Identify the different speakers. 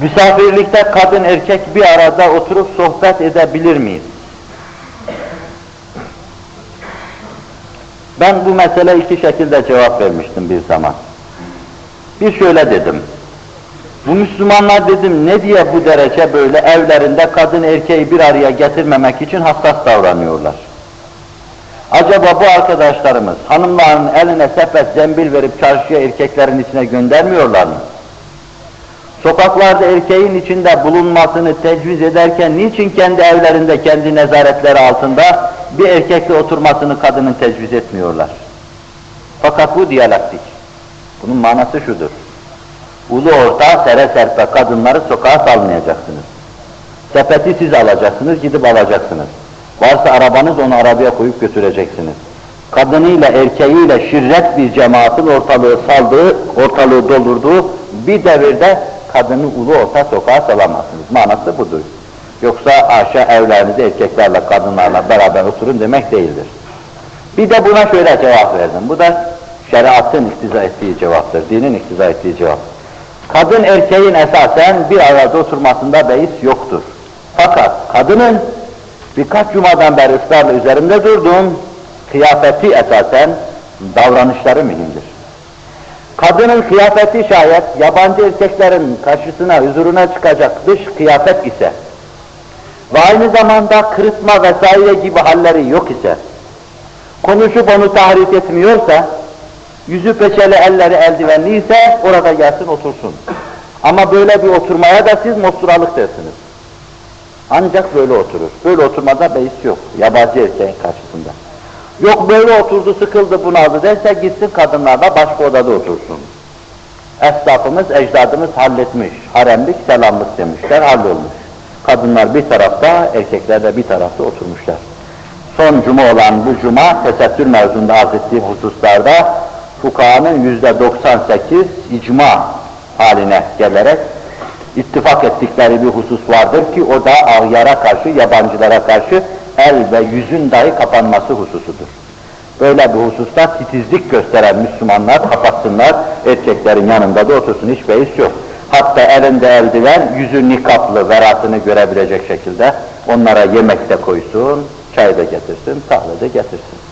Speaker 1: Misafirlikte kadın erkek bir arada oturup sohbet edebilir miyiz? Ben bu mesele iki şekilde cevap vermiştim bir zaman. Bir şöyle dedim. Bu Müslümanlar dedim ne diye bu derece böyle evlerinde kadın erkeği bir araya getirmemek için hassas davranıyorlar. Acaba bu arkadaşlarımız hanımların eline sepet zembil verip çarşıya erkeklerin içine göndermiyorlar mı? Sokaklarda erkeğin içinde bulunmasını tecviz ederken niçin kendi evlerinde, kendi nezaretleri altında bir erkekle oturmasını kadının tecviz etmiyorlar? Fakat bu diyalektik. Bunun manası şudur. Ulu orta sere serpe kadınları sokağa salmayacaksınız. Sepeti siz alacaksınız, gidip alacaksınız. Varsa arabanız onu arabaya koyup götüreceksiniz. Kadınıyla erkeğiyle şirret bir cemaatin ortalığı saldığı, ortalığı doldurduğu bir devirde kadını ulu orta sokağa salamazsınız. Manası budur. Yoksa aşağı evlerinizde erkeklerle, kadınlarla beraber oturun demek değildir. Bir de buna şöyle cevap verdim. Bu da şeriatın iktiza ettiği cevaptır, dinin iktiza ettiği cevap. Kadın erkeğin esasen bir arada oturmasında beis yoktur. Fakat kadının birkaç cumadan beri ısrarla üzerinde durduğum kıyafeti esasen davranışları mühimdir. Kadının kıyafeti şayet yabancı erkeklerin karşısına, huzuruna çıkacak dış kıyafet ise ve aynı zamanda kırıtma vesaire gibi halleri yok ise, konuşup onu tahrik etmiyorsa, yüzü peçeli, elleri eldivenli ise orada gelsin otursun. Ama böyle bir oturmaya da siz mosturalık dersiniz. Ancak böyle oturur. Böyle oturmada beis yok. Yabancı erkeğin karşısında. Yok böyle oturdu, sıkıldı, bunaldı derse gitsin kadınlarla başka odada otursun. Esnafımız, ecdadımız halletmiş. Haremlik, selamlık demişler, hallolmuş. Kadınlar bir tarafta, erkekler de bir tarafta oturmuşlar. Son cuma olan bu cuma, tesettür mevzunda arz ettiğim hususlarda fukahanın yüzde 98 icma haline gelerek ittifak ettikleri bir husus vardır ki o da ağyara karşı, yabancılara karşı el ve yüzün dahi kapanması hususudur. Böyle bir hususta titizlik gösteren Müslümanlar kapatsınlar, erkeklerin yanında da otursun, hiç beis yok. Hatta elinde eldiven, yüzü nikaplı, veratını görebilecek şekilde onlara yemek de koysun, çay da getirsin, kahve de getirsin.